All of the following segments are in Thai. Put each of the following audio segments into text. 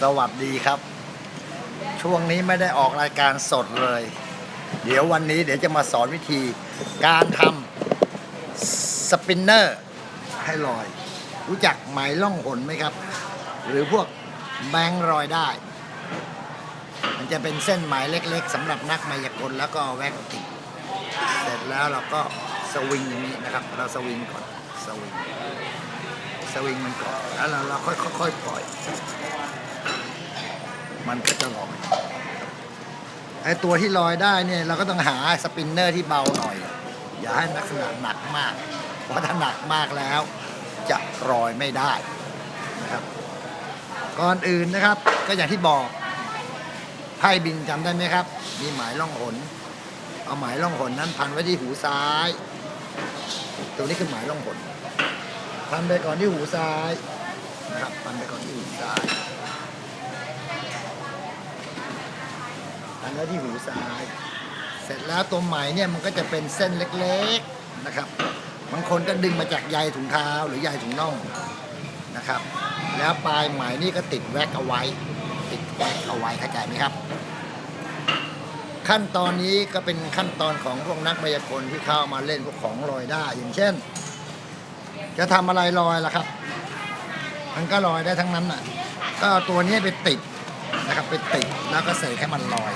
สวัสดีครับ ช่วงนี้ไม่ได้ออกรายการสดเลย เดี๋ยววันนี้เดี๋ยวจะมาสอนวิธีการทำสปินเนอร์ให้ลอย รู้จักไหมล่องหนไหมครับ หรือพวกแบงค์รอยได้ มันจะเป็นเส้นไหมเล็กๆสำหรับนักมายากลแล้วก็แวกติดเสร็จแล้วเราก็สวิงอย่างนี้นะครับ เราสวิงก่อนสวิง สวิงมันก่อนแล้วเราเราค่อยๆปล่อย มันก็จะลอยไอ้ตัวที่ลอยได้เนี่ยเราก็ต้องหาสปินเนอร์ที่เบาหน่อย อย่าให้ลักษณะหนักมาก เพราะถ้าหนักมากแล้ว จะลอยไม่ได้นะครับ ก่อนอื่นนะครับ ก็อย่างที่บอกไพ่บินจำได้ไหมครับ มีหมายล่องหน เอาหมายล่องหนนั้นพันไว้ที่หูซ้าย ตัวนี้คือหมายล่องหน พันไปก่อนที่หูซ้ายนะครับพันไปก่อนที่หูซ้ายพันไว้ที่หูซ้าย เสร็จแล้วตัวไหมเนี่ยมันก็จะเป็นเส้นเล็กๆนะครับบางคนก็ดึงมาจากใยถุงเท้าหรือใยถุงน่องนะครับ แล้วปลายไหมนี่ก็ติดแว็กเอาไว้ ติดแว็กเอาไว้เข้าใจไหมครับ ขั้นตอนนี้ก็เป็นขั้นตอนของพวกนักมายากลที่เข้ามาเล่นพวกของลอยได้อย่างเช่น จะทำอะไรลอยล่ะครับ มันก็ลอยได้ทั้งนั้นน่ะ ก็เอาตัวนี้ไปติดนะครับไปติดแล้วก็เสกให้มันลอย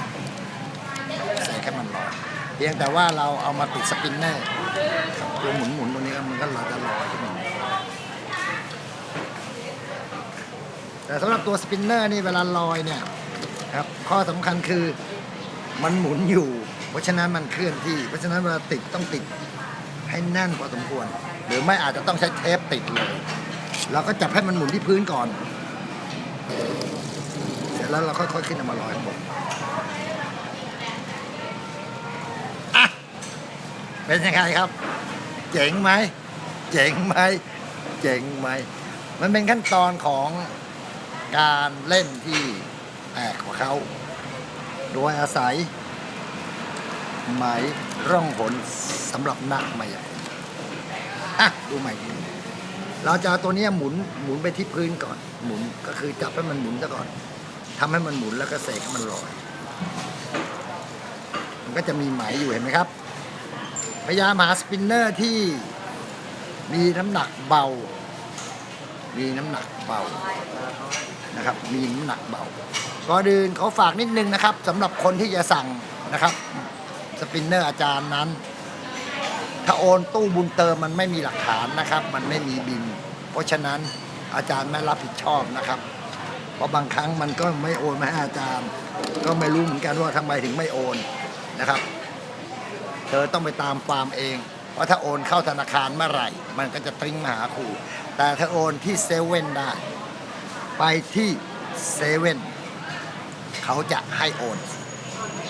เสกให้มันลอยเพียงแต่ว่าเราเอามาติดสปินเนอร์ตัวหมุนหมุนๆตัวนี้มันก็เราจะลอยขึ้นมาแต่สำหรับตัวสปินเนอร์นี่เวลาลอยเนี่ยครับข้อสำคัญคือมันหมุนอยู่ เพราะฉะนั้นมันเคลื่อนที่ เพราะฉะนั้นเวลาติดต้องติดให้แน่นพอสมควร หรือไม่อาจจะต้องใช้เทปติดเลย เราก็จับให้มันหมุนที่พื้นก่อน เสร็จแล้วเราค่อยๆขึ้นมาลอยข้างบนอะเป็นยังไงครับ เจ๋งไหมเจ๋งไหมเจ๋งไหมมันเป็นขั้นตอนของการเล่นที่แปลกกว่าเขา โดยอาศัย ไหมร่องหนสำหรับนักมายา อะดูใหม่ดีเราจะเอาตัวเนี้ยหมุนหมุนไปที่พื้นก่อน หมุนก็คือจับให้มันหมุนซะก่อนทำให้มันหมุนแล้วก็เสกให้มันลอย มันก็จะมีไหมอยู่เห็นไหมครับ พยายามหาสปินเนอร์ที่มีน้ำหนักเบา มีน้ำหนักเบานะครับ มีน้ำหนักเบาก่อนอื่นเขาฝากนิดนึงนะครับสำหรับคนที่จะสั่งนะครับ สปินเนอร์อาจารย์นั้น ถ้าโอนตู้บุญเติมมันไม่มีหลักฐานนะครับ มันไม่มีบิน เพราะฉะนั้นอาจารย์ไม่รับผิดชอบนะครับ เพราะบางครั้งมันก็ไม่โอนมาให้อาจารย์ ก็ไม่รู้เหมือนกันว่าทำไมถึงไม่โอนนะครับ เธอต้องไปตามฟาร์มเองเพราะถ้าโอนเข้าธนาคารเมื่อไหร่ มันก็จะติ้งมาหาครูแต่ถ้าโอนที่เซเว่นได้ ไปที่เซเว่นเขาจะให้โอน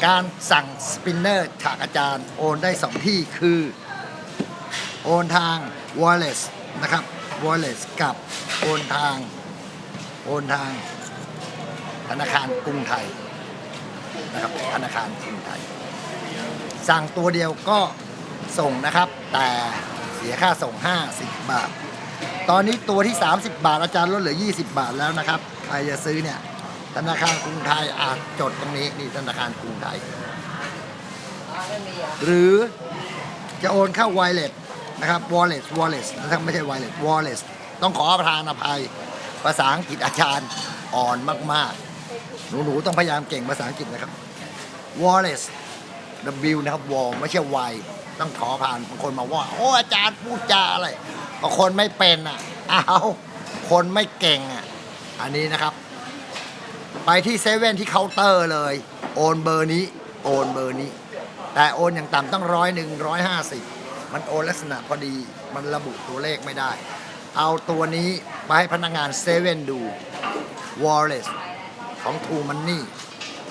การสั่งสปินเนอร์จากอาจารย์โอนได้สองที่คือ โอนทาง wallet นะครับ wallet กับโอนทาง โอนทางธนาคารกรุงไทยนะครับธนาคารกรุงไทย สั่งตัวเดียวก็ส่งนะครับ แต่เสียค่าส่ง 50 บาท ตอนนี้ตัวที่ 30 บาทอาจารย์ลดเหลือ 20 บาทแล้วนะครับใครจะซื้อเนี่ยธนาคารกรุงไทยอาจจดตรงนี้นี่ธนาคารกรุงไทย หรือจะโอนเข้า wallet นะครับ wallet wallet นะครับไม่ใช่ wallet wallet ต้องขอประทานอภัย ภาษาอังกฤษอาจารย์อ่อนมากๆ หนูๆต้องพยายามเก่งภาษาอังกฤษนะครับ wallet W นะครับ wall ไม่ใช่ Y ต้องขอผ่านบางคนมาว่า โอ้อาจารย์พูดจาอะไรบางคนไม่เป็นอะอ้าวคนไม่เก่งอะอันนี้นะครับ ไปที่เซเว่นที่เคาน์เตอร์เลย โอนเบอร์นี้ โอนเบอร์นี้ แต่โอนอย่างต่ำต้องร้อยหนึ่งร้อยห้าสิบ มันโอนลักษณะพอดี มันระบุตัวเลขไม่ได้ เอาตัวนี้ไปให้พนักงานเซเว่นดู Wallet ของ True Money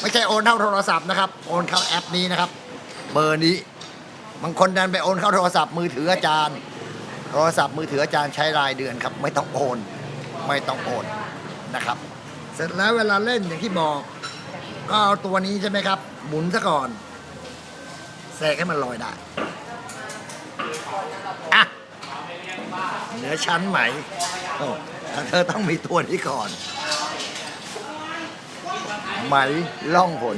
ไม่ใช่โอนเข้าโทรศัพท์นะครับ โอนเข้าแอปนี้นะครับ เบอร์นี้ บางคนดันไปโอนเข้าโทรศัพท์มือถืออาจารย์ โทรศัพท์มือถืออาจารย์ใช้รายเดือนครับ ไม่ต้องโอน ไม่ต้องโอนนะครับ เสร็จแล้วเวลาเล่นอย่างที่บอก ก็เอาตัวนี้ใช่ไหมครับ หมุนซะก่อนแทรกให้มันลอยได้ เนื้อชั้นไหมโอ้เธอต้องมีตัวนี้ก่อน ไหมล่องหน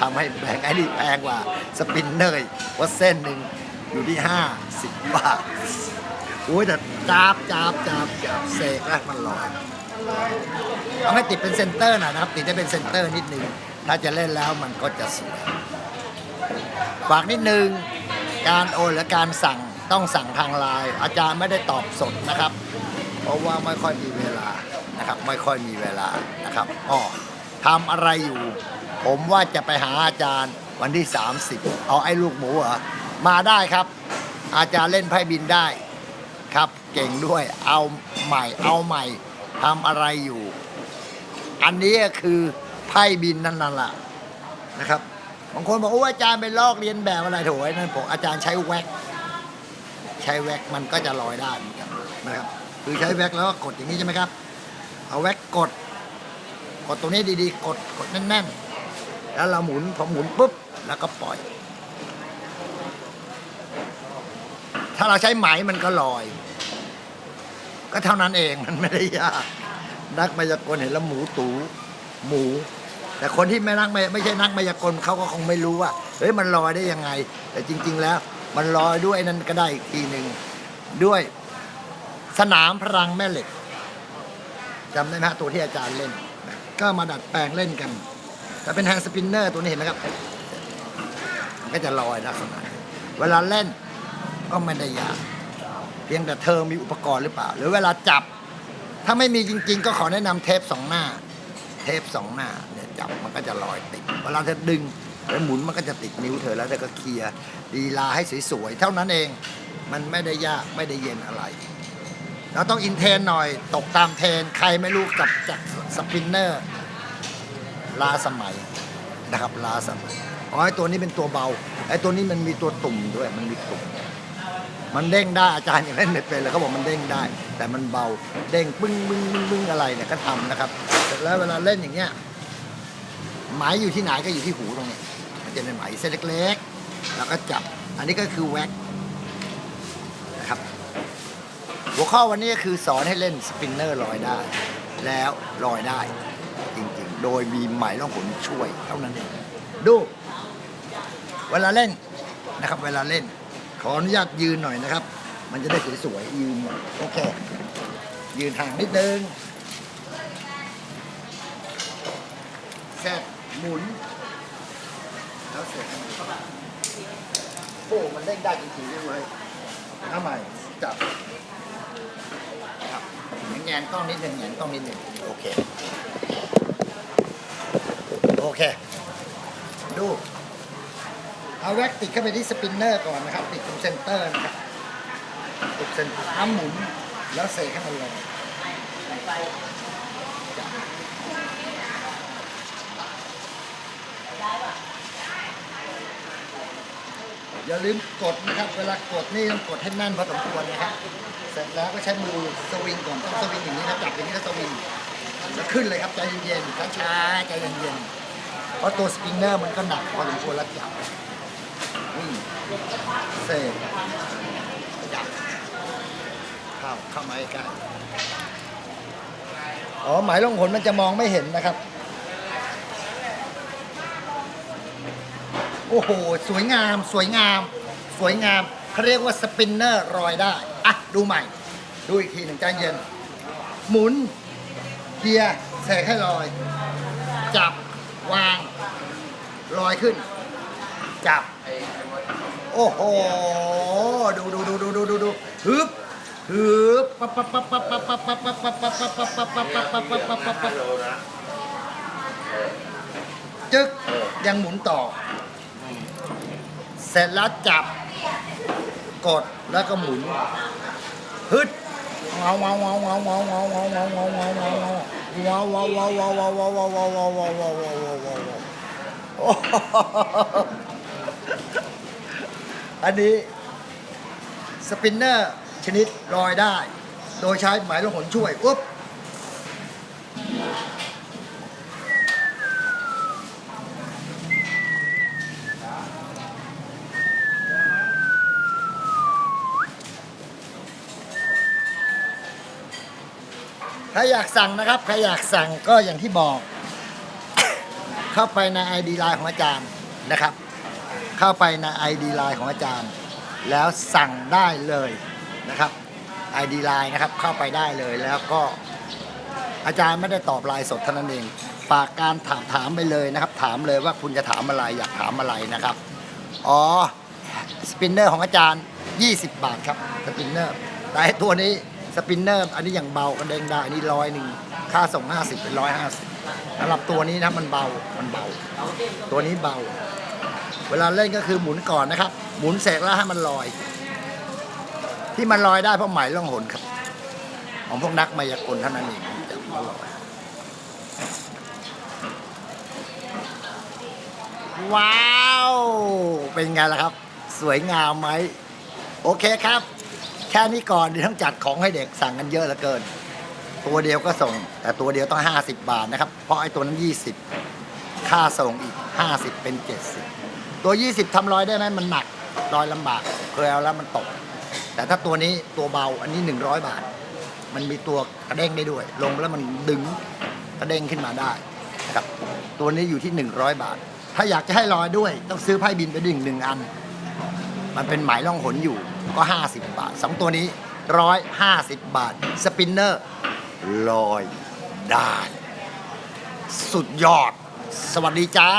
ทำให้แบงไอ้นี่แพงกว่า สปินเนอร์ว่าเส้นหนึ่งอยู่ที่ห้าสิบบาทโอ้ยแต่จาบจาบจับจับเซกแรกมันลอยเอาให้ติดเป็นเซนเตอร์หน่อยนะครับ ติดจะเป็นเซนเตอร์นิดนึงถ้าจะเล่นแล้วมันก็จะสวยฝากนิดนึง การโอนและการสั่ง ต้องสั่งทางไลน์อาจารย์ไม่ได้ตอบสดนะครับ เพราะว่าไม่ค่อยมีเวลานะครับ ไม่ค่อยมีเวลานะครับอ๋อทำอะไรอยู่ ผมว่าจะไปหาอาจารย์วันที่ 30 เอาไอ้ลูกหมูเหรอมาได้ครับ อาจารย์เล่นไพ่บินได้ครับ เก่งด้วยเอาใหม่เอาใหม่ทำอะไรอยู่ อันนี้คือไพ่บินนั่นแหละนะครับบางคนบอกว่าอาจารย์ไปลอกเรียนแบบอะไรถอยนั่นผมอาจารย์ใช้แว็ก ใช้แว็กมันก็จะลอยได้เหมือนกันนะครับคือใช้แว็กแล้วก็กดอย่างนี้ใช่ไหมครับ เอาแว็กกด กดตรงนี้ดีๆ กดกดแน่นๆ แล้วเราหมุนพอหมุนปุ๊บแล้วก็ปล่อย ถ้าเราใช้ไหมมันก็ลอย ก็เท่านั้นเองมันไม่ได้ยาก นักมายากลเห็นแล้วหมูตูหมู แต่คนที่ไม่นักไม่ไม่ใช่นักมายากลเขาก็คงไม่รู้ว่าเฮ้ยมันลอยได้ยังไง แต่จริง ๆ แล้ว มันลอยด้วยนั้นก็ได้อีกทีหนึ่งด้วยสนามพลังแม่เหล็กจำได้ไหมตัวที่อาจารย์เล่นก็มาดัดแปลงเล่นกันถ้าเป็นแฮนด์สปินเนอร์ตัวนี้เห็นไหมครับก็จะลอยลักษณะเวลาเล่นก็ไม่ได้ยากเพียงแต่เธอมีอุปกรณ์หรือเปล่า หรือเวลาจับ ถ้าไม่มีจริง ๆ ก็ขอแนะนำเทปสองหน้า เทปสองหน้าเนี่ยจับมันก็จะลอยติดเวลาเธอดึง แล้วหมุนมันก็จะติดนิ้วเธอแล้วเธอก็เคลียดีลาให้สวยๆเท่านั้นเอง มันไม่ได้ยากไม่ได้เย็นอะไรเราต้องอินเทนหน่อยตกตามเทนใครไม่รู้กับจากสปินเนอร์ลาสมัยนะครับลาสมัยอ๋อไอตัวนี้เป็นตัวเบาไอตัวนี้มันมีตัวตุ่มด้วยมันมีตุ่มมันเด้งได้อาจารย์ยังเล่นไม่เป็นเลยเขาบอกมันเด้งได้ แต่มันเบาเด้งปึ้งปึ้งปึ้งปึ้งอะไรเนี่ยก็ทำนะครับ แล้วเวลาเล่นอย่างเงี้ย ไหมอยู่ที่ไหนก็อยู่ที่หูตรงนี้มันจะเป็นไหมเส้นเล็กๆ แล้วก็จับ อันนี้ก็คือแว็กนะครับ หัวข้อวันนี้ก็คือสอนให้เล่นสปินเนอร์ลอยได้ แล้วลอยได้จริงๆ โดยมีไหมล่องหนช่วยเท่านั้นเองดู เวลาเล่นนะครับ เวลาเล่น ขออนุญาตยืนหน่อยนะครับ มันจะได้สวยๆยืนโอเค ยืนห่างนิดนึง หมุน แล้วเสร็จโอ้มันเด้นได้จริงๆด้วยทำไมจับจับแงนต้องนิดหนึ่งแงนต้องนิดหนึ่งโอเค โอเค ดู เอาแร็กติดเข้าไปที่สปินเนอร์ก่อนนะครับ ติดตรงเซนเตอร์นะครับติดเซนเตอร์หมุนแล้วเสกให้มันลง อย่าลืมกดนะครับ เวลากดนี่ต้องกดให้แน่นพอสมควรนะครับ เสร็จแล้วก็ใช้มือสวิงก่อนต้องสวิงอย่างนี้นะจับอย่างนี้แล้วสวิงแล้ขึ้นเลยครับใจเย็นๆช้าๆใจเย็นๆเพราะตัวสปริงเนอร์มันก็หนักพอสมควรแล้วจับนี่เสร็จจับเข้าเข้ามาใกล้อ๋อหมายลงผลมันจะมองไม่เห็นนะครับ โอ้โห สวยงาม สวยงาม สวยงามเขาเรียกว่าสปินเนอร์รอยได้ อะ ดูใหม่ ดูอีกทีหนึ่งใจเย็น หมุนเกียร์แสกให้ลอย จับ วาง ลอยขึ้น จับ โอ้โห ดูดูดูดูดูดูดูฮึบฮึบปั๊บปั๊บปั๊บปั๊บปั๊บปั๊บปั๊บปั๊บปั๊บปั๊บปั๊บปั๊บปั๊บปั๊บปั๊บปั๊บปั๊บปั๊บจึ๊กยังหมุนต่อ เสร็จแล้วจับกดแล้วก็หมุนฮึดเงาเงาเงาเงาเงาเงาเงาเงาเงาเงาเงาเงาว้าวว้าวว้าวว้าวว้าวว้าวว้าวว้าวว้าวว้าวว้าวว้าวว้าวอันนี้สปินเนอร์ชนิดลอยได้ โดยใช้หมายลูกหนช่วยอุ๊บ ใครอยากสั่งนะครับ ใครอยากสั่งก็อย่างที่บอก เข้าไปใน ID ไลน์ของอาจารย์นะครับ เข้าไปใน ID ไลน์ของอาจารย์ แล้วสั่งได้เลยนะครับ ID ไลน์นะครับเข้าไปได้เลยแล้วก็อาจารย์ไม่ได้ตอบไลน์สดเท่านั้นเองฝากการถามถามไปเลยนะครับ ถามเลยว่าคุณจะถามอะไรอยากถามอะไรนะครับ อ๋อสปินเนอร์ของอาจารย์ 20 บาทครับสปินเนอร์แต่ตัวนี้ สปินเนอร์ อันนี้อย่างเบากระเด้งได้อันนี้ร้อยหนึ่งค่าส่ง 50 เป็นร้อยห้าสิบสำหรับตัวนี้นะมันเบามันเบา ตัวนี้เบา เวลาเล่นก็คือหมุนก่อนนะครับ หมุนเสร็จแล้วให้มันลอย ที่มันลอยได้เพราะไหมล่องหนครับ ของพวกนักมายากลเท่านั้นเองจะมาลอยว้าว เป็นไงล่ะครับ สวยงามไหม โอเคครับ ค่นี้ก่อนเดี๋ยวต้องจัดของให้เด็กสั่งกันเยอะเหลือเกิน ตัวเดียวก็ส่ง แต่ตัวเดียวต้อง 50 บาทนะครับ เพราะไอ้ตัวนั้น 20 ค่าส่งอีก 50 เป็น 70 ตัว 20ทำรอยได้ไหมมันหนักรอยลำบาก เคยเอาแล้วมันตก แต่ถ้าตัวนี้ตัวเบาอันนี้ 100 บาท มันมีตัวกระเด้งได้ด้วย ลงแล้วมันดึงกระเด้งขึ้นมาได้นะครับตัวนี้อยู่ที่ 100 บาท ถ้าอยากจะให้ลอยด้วย ต้องซื้อไพ่บินไปดึงหนึ่งอัน มันเป็นหมายล่องหนอยู่ ก็ 50 บาทสองตัวนี้ 150 บาท สปินเนอร์ลอยได้ สุดยอด สวัสดีจ้า